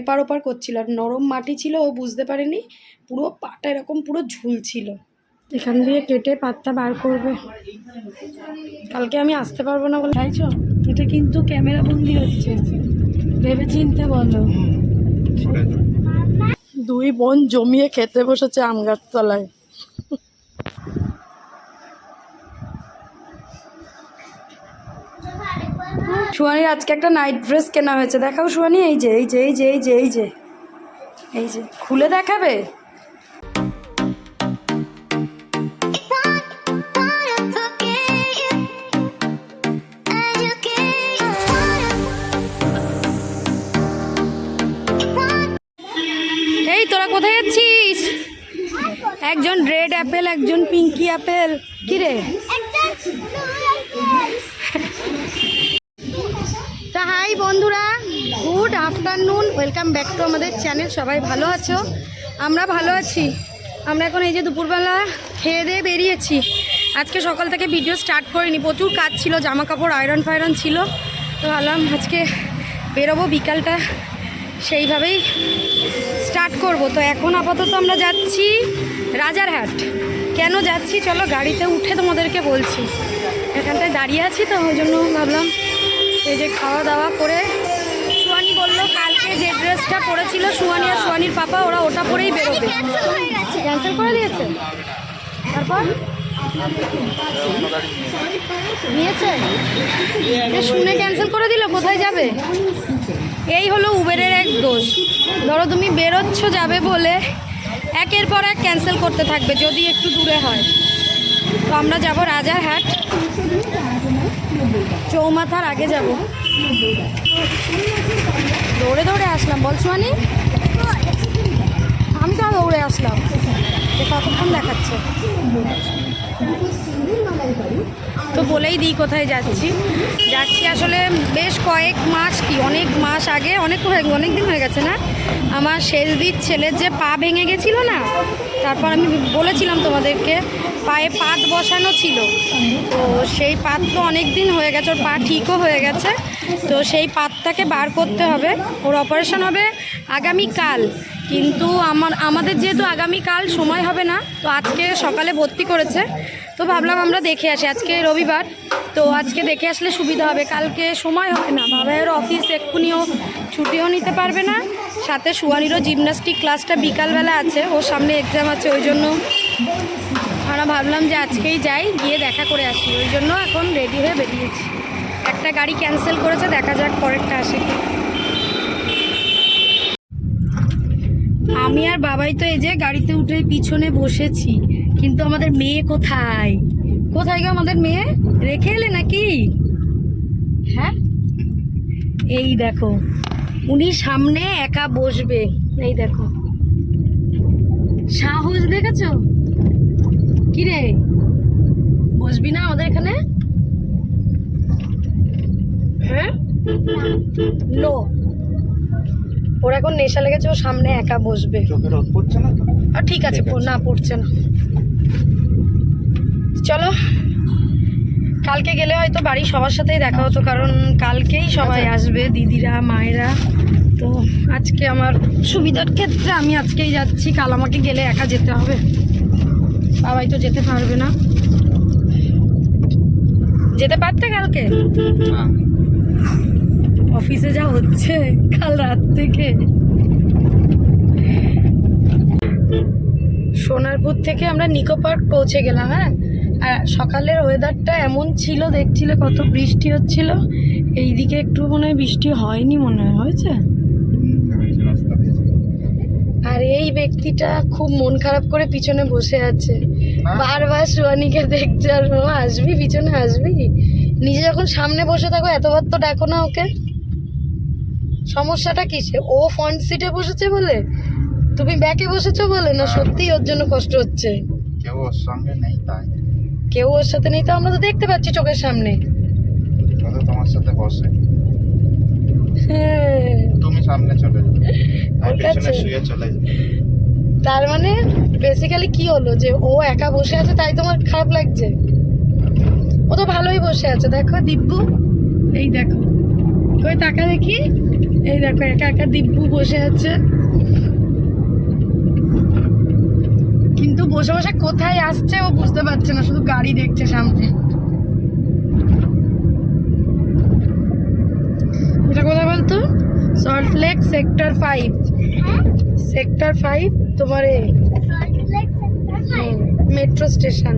এপার ওপার করছিল আর নরম মাটি ছিল, ও বুঝতে পারেনি। পুরো পাটা এরকম পুরো ঝুলছিল। এখান দিয়ে কেটে পাত্তা বার করবে। কালকে আমি আসতে পারব না বলে চাইছো? এটা কিন্তু ক্যামেরা বন্দি হচ্ছে। ভেবে চিনতে বলো। দুই বোন জমিয়ে খেতে বসেছে আম গাছতলায়। সুয়ানির আজকে একটা নাইট ড্রেস কেনা হয়েছে। দেখাও সুয়ানি এই যে এই যে এই যে এই যে এই যে এই যে, খুলে দেখাবে? এই, তোরা কোথায় যাচ্ছিস? একজন রেড অ্যাপেল একজন পিঙ্কি অ্যাপেল কি রে তা হাই বন্ধুরা good afternoon welcome back to আমাদের চ্যানেল সবাই ভালো আছো? আমরা ভালো আছি। আমরা এখন এই যে দুপুরবেলা খেয়ে দিয়ে বেরিয়েছি। আজকে সকাল থেকে ভিডিও স্টার্ট করিনি। প্রচুর কাজ ছিল জামা কাপড় আয়রন ফায়রন ছিল। তো ভাবলাম আজকে বেরোবো বিকালটা। সেইভাবেই স্টার্ট করব। তো এখন আপাতত আমরা যাচ্ছি রাজারহাট। কেন যাচ্ছি? চলো গাড়িতে উঠে তোমাদেরকে বলছি। এখানটায় দাঁড়িয়ে আছি তো, ওই জন্য ভাবলাম এই যে খাওয়া দাওয়া করে সুয়ানি বলল কালকে যে ড্রেসটা পরেছিল সুয়ানি আর সুয়ানির পাপা ওরা ওটা পরেই বেরোবে। ক্যান্সেল করে দিয়েছে? তারপর? নিয়েছে? শুনে ক্যান্সেল করে দিল কোথায় যাবে? এই হলো উবেরের এক দোষ। ধরো তুমি বেরোচ্ছ যাবে বলে একের পর এক ক্যান্সেল করতে থাকবে যদি একটু দূরে হয়। তো আমরা যাব রাজারহাট। চৌমাথার আগে যাব। দৌড়ে দৌড়ে আসলাম। বল সুয়ানি আমি তো দৌড়ে আসলাম। কতক্ষণ দেখাচ্ছে? তো বলেই দিই কোথায় যাচ্ছি। যাচ্ছি আসলে বেশ কয়েক মাস কি, অনেক মাস আগে, অনেক অনেক দিন হয়ে গেছে না? আমার শেষদির ছেলের যে পা ভেঙে গেছিল না তারপর আমি বলেছিলাম তোমাদেরকে, পায়ে পাত বসানো ছিল। তো সেই পাত তো অনেক দিন হয়ে গেছে, ওর পা ঠিকও হয়ে গেছে। তো সেই পাতটাকে বার করতে হবে। ওর অপারেশন হবে আগামীকাল। কিন্তু আমার, আমাদের যেহেতু আগামীকাল সময় হবে না, তো আজকে সকালে ভর্তি করেছে। তো ভাবলাম আমরা দেখে আসি, আজকে রবিবার। তো আজকে দেখে আসলে সুবিধা হবে। কালকে সময় হবে না। বাবাইয়ের অফিস এক্ষুনিও ছুটিও নিতে পারবে না। সাথে সুয়ানিরও জিমনাস্টিক ক্লাসটা বিকালবেলা আছে, ওর সামনে এক্সাম আছে, ওই জন্য আমরা ভাবলাম যে আজকেই যাই, গিয়ে দেখা করে আসি। ওই জন্য এখন রেডি হয়ে বেরিয়েছি। একটা গাড়ি ক্যান্সেল করেছে, দেখা যাক পরেরটা আসে। আমি আর বাবাই তো এই যে গাড়িতে উঠে পিছনে বসেছি, কিন্তু আমাদের মেয়ে কোথায়? কোথায় গো আমাদের মেয়ে? রেখে এলে নাকি? হ্যাঁ? এই দেখো উনি সামনে একা বসবে। এই দেখো। সাহস দেখেছ? কি রে বসবি না আমাদের এখানে? হ্যাঁ? নো ওর এখন নেশা লেগেছে ও সামনে একা বসবে। পড়ছে না ঠিক আছে ঠিক আছে। না পড়ছে না। চলো। কালকে গেলে হয়তো বাড়ির সবার সাথেই দেখা হতো কারণ কালকেই সবাই। আসবে দিদিরা মায়েরা। তো আজকে আমার সুবিধার ক্ষেত্রে আমি আজকেই যাচ্ছি কাল আমাকে গেলে একা যেতে হবে। বাবাই তো যেতে পারবে না। যেতে পারতে কালকে? হ্যাঁ। অফিসে যা হচ্ছে কাল রাত থেকে। সোনারপুর থেকে আমরা নিকো পার্ক পৌঁছে গেলাম হ্যাঁ? আর সকালের ওয়েদারটা এমন ছিল দেখছিলে কত বৃষ্টি হচ্ছিল? এইদিকে একটু মনে হয় বৃষ্টি হয়নি মনে হয় হয়েছে? আর এই ব্যক্তিটা খুব মন খারাপ করে পিছনে বসে আছে। বারবার সুয়ানিকে দেখছে আর মামা আসবি? পিছনে আসবি? নিজে যখন সামনে বসে থাকো এতবার তো ডাকো না ওকে। সমস্যাটা কিসে ও ফ্রন্ট সিটে বসেছে বলে? তুমি ব্যাকে বসেছো বলে? না। সত্যিই ওর জন্য কষ্ট হচ্ছে? কেউ ওর সঙ্গে নেই তাই। কেউ ওর সাথে নেই তো আমরা তো দেখতে পাচ্ছি চোখের সামনে। তোমার সাথে বসে। হ্যাঁ। তুমি সামনে চলে শুয়ে চলে তার মানে বেসিক্যালি কি হলো যে ও একা বসে আছে তাই তোমার খারাপ লাগছে? ও তো ভালোই বসে আছে। দেখো দিব্যু এই দেখো। কই টাকা দেখি। এই দেখো একা একা দিব্যু বসে আছে। কিন্তু বসে বসে কোথায় আসছে ও বুঝতে পারছে না, শুধু গাড়ি দেখছে সামনে। এটা কোথায় বলতো? Salt Lake sector five sector five তোমার মেট্রো স্টেশন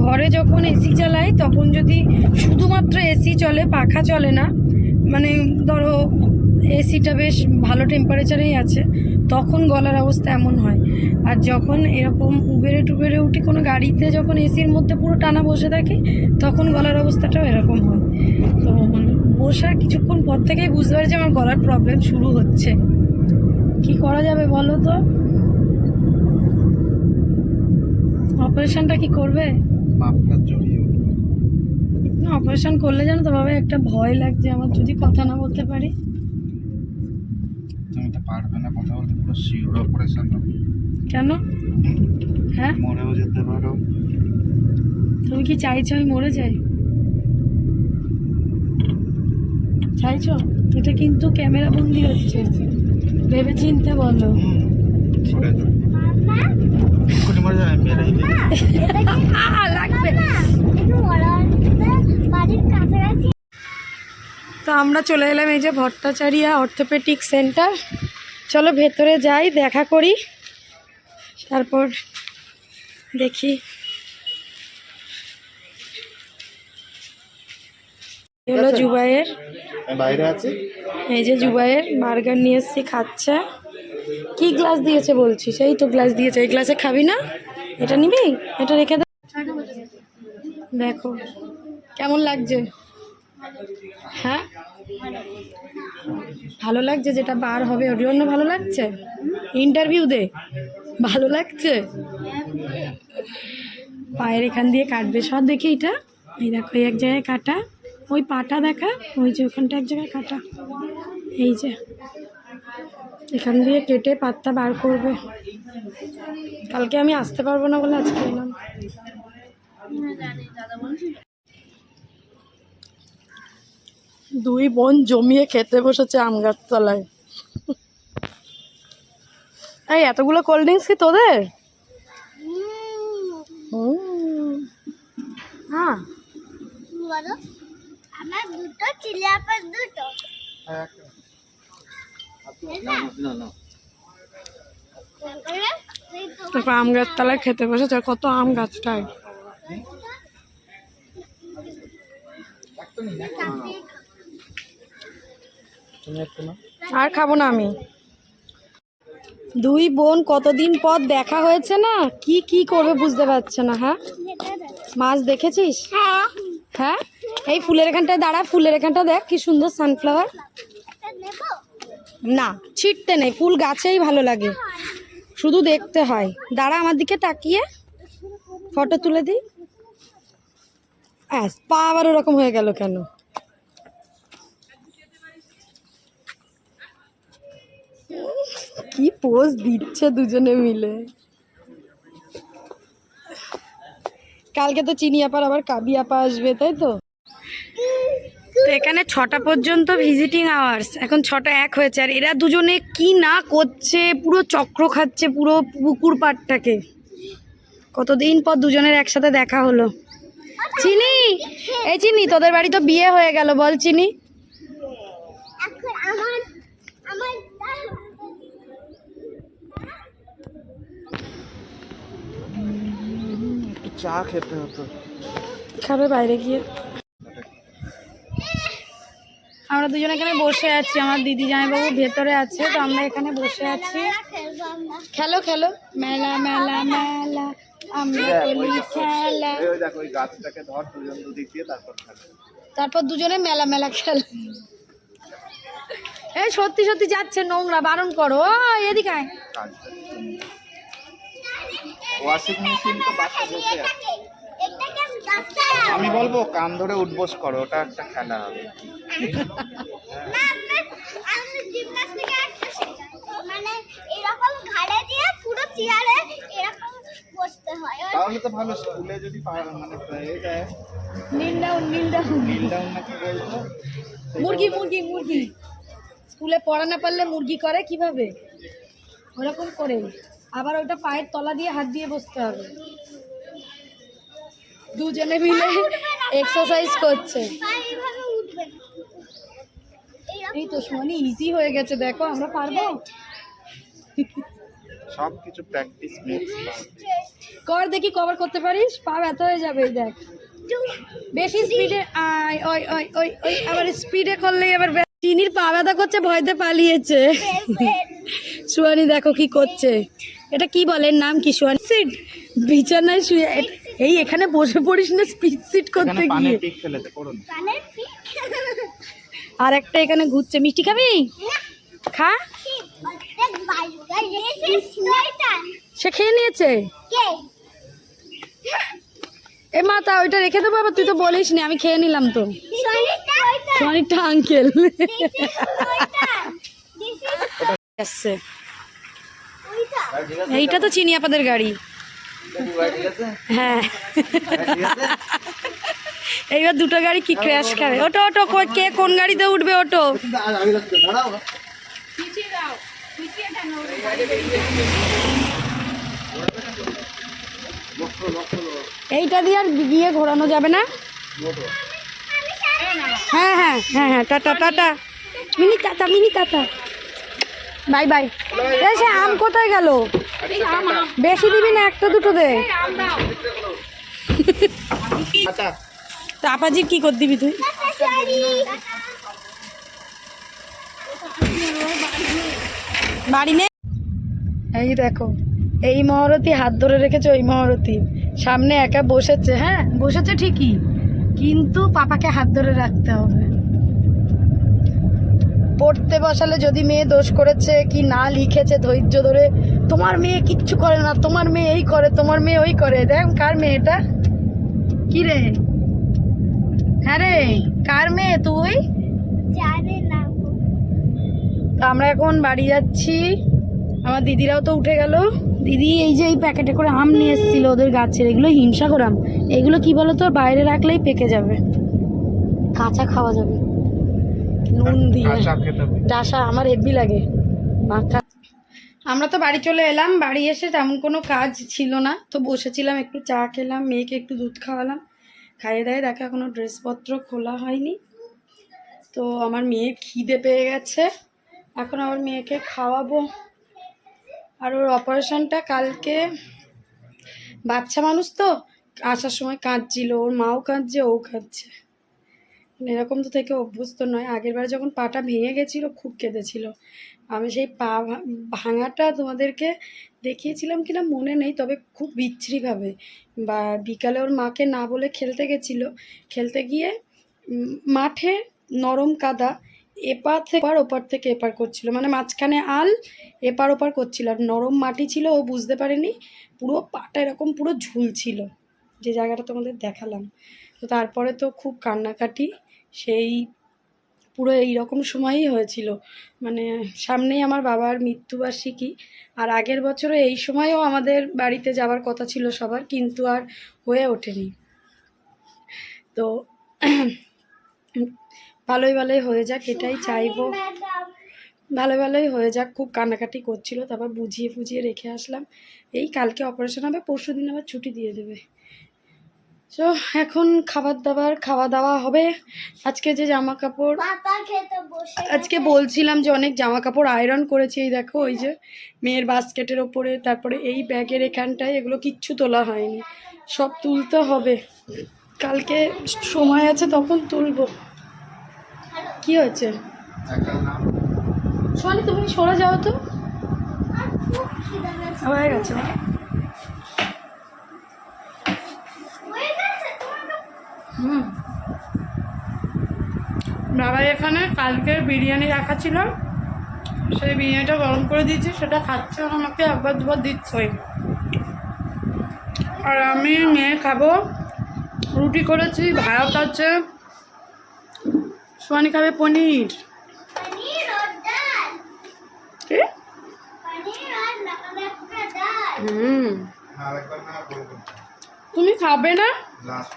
ঘরে যখন এসি চালাই তখন যদি শুধুমাত্র এসি চলে, পাখা চলে না মানে ধরো এসিটা বেশ ভালো টেম্পারেচারেই আছে তখন গলার অবস্থা এমন হয়। আর যখন এরকম উবেরে টুবেরে উঠি কোনো গাড়িতে যখন এসির মধ্যে পুরো টানা বসে থাকি তখন গলার অবস্থাটাও এরকম হয়। তো মানে বসার কিছুক্ষণ পর থেকেই বুঝতে পারি যে আমার গলার প্রবলেম শুরু হচ্ছে। কি করা যাবে বলো তো? অপারেশনটা কি করবে। না অপারেশন করলে জানো তো বাবা একটা ভয় লাগছে আমার যদি কথা না বলতে পারি। পারবে না কথা বলতে পুরো শিওর অপারেশন কেন? হ্যাঁ? মরেও যেতে পারো। তুমি কি চাইছো আমি মরে যাই? চাইছো? এটা কিন্তু ক্যামেরা বন্দি হচ্ছে। ভেবে চিনতে বলো তো আমরা চলে এলাম এই যে ভট্টাচারিয়া অর্থোপেডিক সেন্টার। চলো ভেতরে যাই দেখা করি। তারপর দেখি। হলো জুবাইয়ের। বাইরে আছি। এই যে জুবাইয়ের বার্গার নিয়ে এসছি খাচ্ছে। কি গ্লাস দিয়েছে বলছি সেই তো গ্লাস দিয়েছে। এই গ্লাসে খাবি না? এটা নিবি? এটা রেখে দে। দেখো। কেমন লাগছে? হ্যাঁ? ভালো লাগছে যেটা বার হবে ওর জন্য ভালো লাগছে? ইন্টারভিউ দে, ভালো লাগছে? পায়ের এখান দিয়ে কাটবে। সব দেখি এটা? এই দেখো এক জায়গায় কাটা। ওই পাটা দেখা, ওই যে ওখানটা এক জায়গায় কাটা। এই যে, এখান দিয়ে কেটে পাত্তা বার করবে। কালকে আমি আসতে পারব না বলে আজকে এলাম। দুই বোন জমিয়ে খেতে বসেছে আম গাছ তলায়। এই এতগুলো কোল্ড ড্রিঙ্কস কি তোদের? হ্যাঁ। আমার দুটো চিলি আপার দুটো। তারপরে আম গাছ তলায় খেতে বসেছে কত আম গাছটায়। আর খাব না আমি। দুই বোন কতদিন পর দেখা হয়েছে না? কি কি করবে বুঝতে পারছে না হ্যাঁ? মাছ দেখেছিস? হ্যাঁ? এই ফুলের এখানটায় দাঁড়া, ফুলের এখানটা দেখ, কি সুন্দর সানফ্লাওয়ার না, ছিটতে নেই, ফুল গাছেই ভালো লাগে। শুধু দেখতে হয়। দাঁড়া আমার দিকে তাকিয়ে ফটো তুলে দিই। ব্যাস, পা আবার ওরকম হয়ে গেল কেন? কি পোজ দিচ্ছে দুজনে মিলে? কালকে তো চিনি আপার আবার কাবি আপা আসবে তাই তো? তো এখানে ছটা পর্যন্ত ভিজিটিং আওয়ার্স এখন ছটা এক হয়েছে আর এরা দুজনে কি না করছে পুরো চক্র খাচ্ছে পুরো পুকুর পাড়টাকে। কতদিন পর দুজনের একসাথে দেখা হলো। চিনি এই চিনি তোদের বাড়ি তো বিয়ে হয়ে গেল বল চিনি। আমার আমার চা খেতে হতো। খাবে বাইরে গিয়ে। আমরা দুজনে এখানে বসে আছি আমার দিদি জামাইবাবু ভেতরে আছে তো আমরা এখানে বসে আছি। খেলো খেলো। মেলা মেলা মেলা আমরা খেলা ওই দেখো ওই গাছটাকে ধর দুজন দুদিক দিয়ে তারপর দুজনে মেলা মেলা খেল। এই সত্যি সত্যি যাচ্ছে নোংরা বারণ করো। ও এদিকে ওয়াশিং মেশিন তো বাসা বসে আছে। আমি বলব কান ধরে উঠবোস করো ওটা একটা খেলা হবে। তাহলে তো ভালো স্কুলে যদি মানে পেয়ে যায়। Kneel down kneel down kneel down নাকি বলতো মুরগি মুরগি মুরগি। স্কুলে পড়া না পারলে মুরগি করে কীভাবে? ওরকম করে আবার ওইটা পায়ের তলা দিয়ে হাত দিয়ে বসতে হবে। দুজনে মিলে এক্সারসাইজ করছে। এই তো সোনি ইজি হয়ে গেছে দেখো আমরা পারব? সব কিছু প্র্যাকটিস মেক্স কর দেখি কভার করতে পারিস? পা ব্যথা হয়ে যাবে এই দেখ। বেশি স্পিডে আয় ওই ওই ওই ওই আবার স্পিডে করলেই আবার চিনির পা ব্যথা করছে ভয়তে পালিয়েছে। সুয়ানি দেখো কি করছে। এটা কি বলে নাম? কি সুয়ানি সিট বিছানায় শুয়ে এই এখানে বসে পড়িস না স্পিড সিট করতে গিয়ে। আর একটা এখানে ঘুরছে। মিষ্টি খাবি? খা. সে খেয়ে নিয়েছে? এ মা তা ওইটা রেখে দেবো আবার? তুই তো বলিস নি আমি খেয়ে নিলাম তো. অনেকটা আঙ্কেল আসছে। এইটা তো চিনি আপাদের গাড়ি। হ্যাঁ। এইবার দুটো গাড়ি কি ক্র্যাশ খাবে? ওটো ওটো কে কোন গাড়িতে উঠবে ওটো? এইটা দিয়ে আর গিয়ে ঘোরানো যাবে না? হ্যাঁ হ্যাঁ হ্যাঁ হ্যাঁ tata tata. Mini tata mini, tata. Bye bye. এসে আম কোথায় গেল? বেশি দিবি না একটা দুটো দে। আচ্ছা। তা আপাজির কি করে দিবি তুই? বাড়ি নেই? এই দেখো এই মহারতী হাত ধরে রেখেছে ওই মহারতী সামনে একা বসেছে হ্যাঁ? বসেছে ঠিকই কিন্তু পাপাকে হাত ধরে রাখতে হবে। পড়তে বসালে যদি মেয়ে দোষ করেছে কি না লিখেছে ধৈর্য ধরে তোমার মেয়ে কিচ্ছু করে না তোমার মেয়ে এই করে তোমার মেয়ে ওই করে। দেখ কার মেয়েটা? কি রে? হ্যাঁ রে কার মেয়ে তুই? আমরা এখন বাড়ি যাচ্ছি। আমার দিদিরাও তো উঠে গেল। দিদি এই যে এই প্যাকেটে করে আম নিয়ে এসেছিল ওদের গাছের এগুলো হিংসা করাম এগুলো কি বলো তো বাইরে রাখলেই পেকে যাবে। কাঁচা খাওয়া যাবে। নুন দিয়ে। ডাসা আমার হেভি লাগে। মাখা আমরা তো বাড়ি চলে এলাম বাড়ি এসে তেমন কোনো কাজ ছিল না। তো বসেছিলাম একটু চা খেলাম মেয়েকে একটু দুধ খাওয়ালাম। খাইয়ে দায়ে দেখো এখনও ড্রেসপত্র খোলা হয়নি। তো আমার মেয়ে খিদে পেয়ে গেছে। এখন আমার মেয়েকে খাওয়াবো। আর ওর অপারেশনটা কালকে। বাচ্চা মানুষ তো আসার সময় কাঁদছিল ওর মাও কাঁদছে ও কাঁদছে। এরকম তো থেকে অভ্যস্ত নয়। আগের বার যখন পাটা ভেঙে গেছিল, খুব কেঁদেছিল। আমি সেই পা ভাঙাটা তোমাদেরকে দেখিয়েছিলাম কিনা মনে নেই, তবে খুব বিচ্ছিরিভাবে বা বিকালে ওর মাকে না বলে খেলতে গেছিল। খেলতে গিয়ে মাঠে নরম কাদা এপার থেকে এপার ওপার থেকে এপার করছিল। মানে মাঝখানে আল এপার ওপার করছিল। আর নরম মাটি ছিল, ও বুঝতে পারেনি। পুরো পাটা এরকম পুরো ঝুলছিল। যে জায়গাটা তোমাদের দেখালাম। তো তারপরে তো খুব কান্নাকাটি সেই পুরো এই রকম সময়ই হয়েছিল। মানে সামনেই আমার বাবার মৃত্যুবার্ষিকী আর আগের বছরও এই সময়ও আমাদের বাড়িতে যাওয়ার কথা ছিল সবার, কিন্তু আর হয়ে ওঠেনি। তো ভালোই ভালোই হয়ে যাক, এটাই চাইব। ভালো ভালোই হয়ে যাক, খুব কান্নাকাটি করছিল, তারপর বুঝিয়ে ফুজিয়ে রেখে আসলাম। এই কালকে অপারেশন হবে পরশু দিন আবার ছুটি দিয়ে দেবে। তো এখন খাবার দাবার খাওয়া দাওয়া হবে। আজকে যে জামা কাপড় আজকে বলছিলাম যে অনেক জামা কাপড় আয়রন করেছি এই দেখো ওই যে মেয়ের বাস্কেটের ওপরে তারপরে এই ব্যাগের এখানটায় এগুলো কিচ্ছু তোলা হয়নি। সব তুলতে হবে। কালকে সময় আছে তখন তুলবো। কি হয়েছে? সোয়ালি তুমি সরে যাও তো। হয়ে গেছে হয়ে গেছে তোমার হুম বাবা এখানে কালকে বিরিয়ানি রাখা ছিল। সেই বিরিয়ানিটা গরম করে দিয়েছি সেটা খাচ্ছে আমাকে একবার দুবার দিচ্ছই আর আমি মেয়ে খাব। রুটি করেছি ভাত আছে। সোয়ানি খাবে পনির। পনির আর ডাল। কি? পনির আর লঙ্কা ডাল। হুম। বলব তুমি খাবে না লাস্ট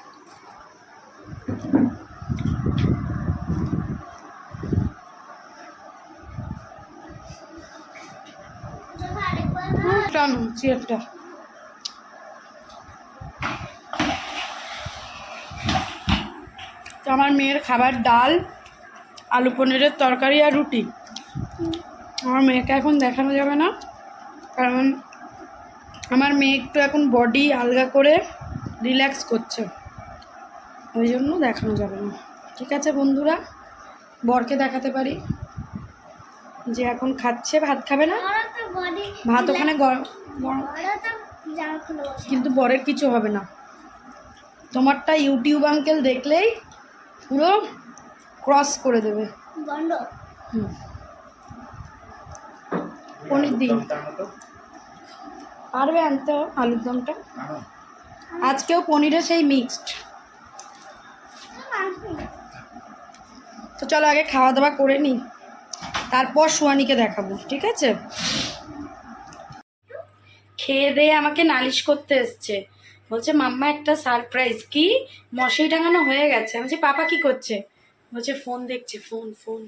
চলো টানো চেয়ারটা তো আমার মেয়ের খাবার ডাল, আলু পনিরের তরকারি আর রুটি। আমার মেয়েকে এখন দেখানো যাবে না, কারণ আমার মেয়ে একটু এখন বডি আলগা করে রিল্যাক্স করছে। ওই জন্য দেখানো যাবে না। ঠিক আছে বন্ধুরা, বরকে দেখাতে পারি। যে এখন খাচ্ছে ভাত খাবে না? ভাত ওখানে গরম গরম আমারও তো জামা খুলে বসে। কিন্তু বরের কিছু হবে না। তোমারটা ইউটিউব আঙ্কেল দেখলেই পুরো ক্রস করে দেবে। হুম। পনির দিন পারবে আনতে আলুর দমটা? আজকেও পনিরে সেই মিক্সড। তো চলো আগে খাওয়া দাওয়া করে নিই। তারপর সোয়ানিকে দেখাবো, ঠিক আছে? খেয়ে দিয়ে আমাকে নালিশ করতে এসছে। বলছে, মাম্মা, একটা সারপ্রাইজ কি? মশাই টাঙানো হয়ে গেছে। আমি বলছি, পাপা কি করছে? বলছে, ফোন দেখছে, ফোন ফোন।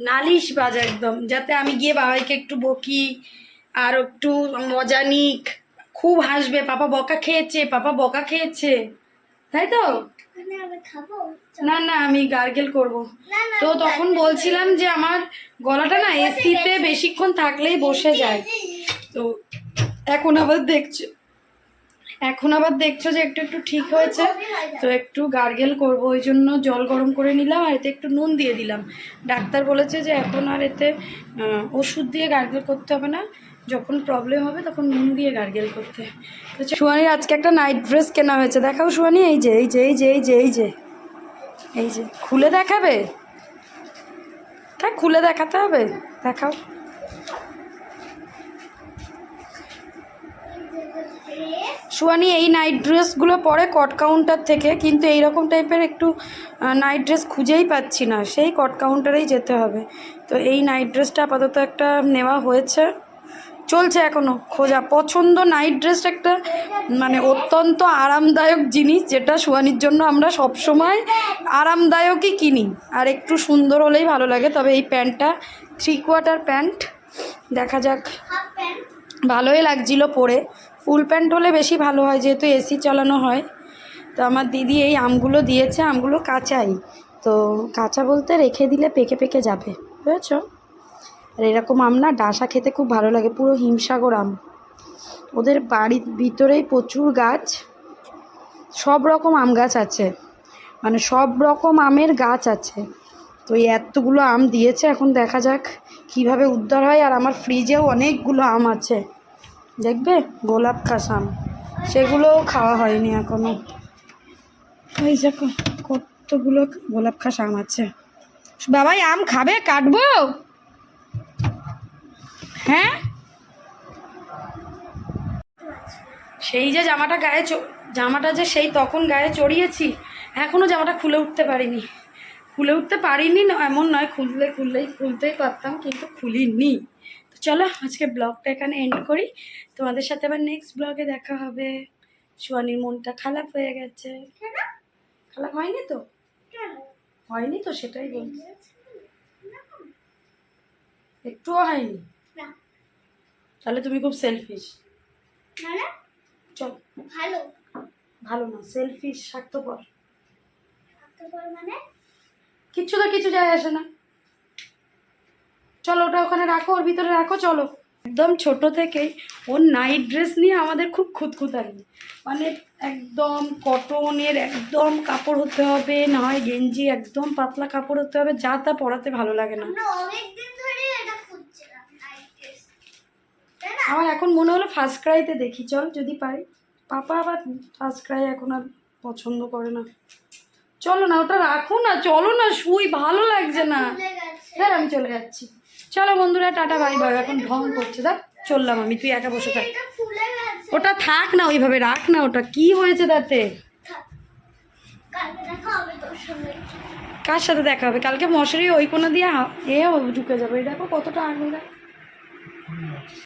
নালিশ বাজা একদম, যাতে আমি গিয়ে বাবাইকে একটু বকি, আর একটু মজা নিক। খুব হাসবে, পাপা বকা খেয়েছে, পাপা বকা খেয়েছে। তাই তো? না না আমি গার্গেল করব। তো তখন বলছিলাম যে আমার গলাটা না এসিতে বেশিক্ষণ থাকলেই বসে যায়। তো এখন আবার দেখছ এখন আবার দেখছ যে একটু একটু ঠিক হয়েছে। তো একটু গার্গেল করব ওই জন্য জল গরম করে নিলাম আর এতে একটু নুন দিয়ে দিলাম। ডাক্তার বলেছে যে এখন আর এতে ওষুধ দিয়ে গার্গেল করতে হবে না। যখন প্রবলেম হবে তখন নুন দিয়ে গার্গেল করতে। তো আজকে একটা নাইট ড্রেস কেনা হয়েছে। দেখাও সুয়ানি এই যে এই যে এই যে এই যে এই যে এই যে। খুলে দেখাবে? তা খুলে দেখাতে হবে। দেখাও। সুয়ানি এই নাইট ড্রেসগুলো পরে কট কাউন্টার থেকে, কিন্তু এই রকম টাইপের একটু নাইট ড্রেস খুঁজেই পাচ্ছি না। সেই কট কাউন্টারেই যেতে হবে। তো এই নাইট ড্রেসটা আপাতত একটা নেওয়া হয়েছে। চলছে এখনও খোঁজা। পছন্দ নাইট ড্রেস একটা মানে অত্যন্ত আরামদায়ক জিনিস, যেটা সুয়ানির জন্য আমরা সব সময় আরামদায়কই কিনি। আর একটু সুন্দর হলেই ভালো লাগে, তবে এই প্যান্টটা থ্রি কোয়ার্টার প্যান্ট, দেখা যাক। ভালোই লাগছিল পরে। ফুল প্যান্ট হলে বেশি ভালো হয়, যেহেতু এসি চালানো হয়। তো আমার দিদি এই আমগুলো দিয়েছে, আমগুলো কাঁচাই। তো কাঁচা বলতে রেখে দিলে পেকে পেকে যাবে, বুঝেছ? আর এরকম আম না ডাসা খেতে খুব ভালো লাগে, পুরো হিমসাগর আম। ওদের বাড়ির ভিতরেই প্রচুর গাছ, সব রকম আম গাছ আছে মানে সব রকম আমের গাছ আছে। তো এই এতগুলো আম দিয়েছে, এখন দেখা যাক কীভাবে উদ্ধার হয়। আর আমার ফ্রিজেও অনেকগুলো আম আছে। দেখবে? গোলাপ খাস আম। সেগুলোও খাওয়া হয়নি এখনও ওই দেখো, কতগুলো গোলাপ খাস আম আছে। বাবাই, আম খাবে? কাটবো? হ্যাঁ? সেই যে জামাটা গায়ে জামাটা যে সেই তখন গায়ে চড়িয়েছি এখনও জামাটা খুলে উঠতে পারিনি। খুলে উঠতে পারিনি এমন নয়, খুললে খুললেই খুলতেই পারতাম, কিন্তু খুলিনি। তো চলো, আজকে ব্লগটা এখানে এন্ড করি। তোমাদের সাথে আবার নেক্সট ব্লগে দেখা হবে। সোয়ানির মনটা খারাপ হয়ে গেছে। খারাপ হয়নি তো? হয়নি তো, সেটাই বলছি। একটুও হয়নি। তাহলে তুমি খুব সেলফিশ না না চল। ভালো। ভালো না সেলফিশ স্বার্থপর। মানে? কিচ্ছু তো কিছু যায় আসে না। চলো ওটা ওখানে রাখো ওর ভিতরে রাখো চলো। একদম ছোট থেকেই ওর নাইট ড্রেস নিয়ে আমাদের খুব খুঁতখুতানি। মানে একদম কটনের একদম কাপড় হতে হবে না হয় গেঞ্জি একদম পাতলা কাপড় হতে হবে যা তা পরাতে ভালো লাগে না। আমার এখন মনে হলো ফার্স্ট ক্রাইতে দেখি চল যদি পাই পাপা আবার ফার্স্ট ক্রাই এখন আর পছন্দ করে না। চলো না ওটা রাখো না চলো না শুই ভালো লাগছে না। হ্যাঁ আমি চলে যাচ্ছি। চলো বন্ধুরা টাটা বাই বাই এখন ঢং করছে দেখ চললাম আমি তুই একা বসে থাক। ওটা থাক না ওইভাবে রাখ না ওটা। কি হয়েছে তাতে? কার সাথে দেখা হবে? কালকে মশারি ওই কোনো দিয়ে এও ঢুকে যাবে। এই দেখো কতটা দেখ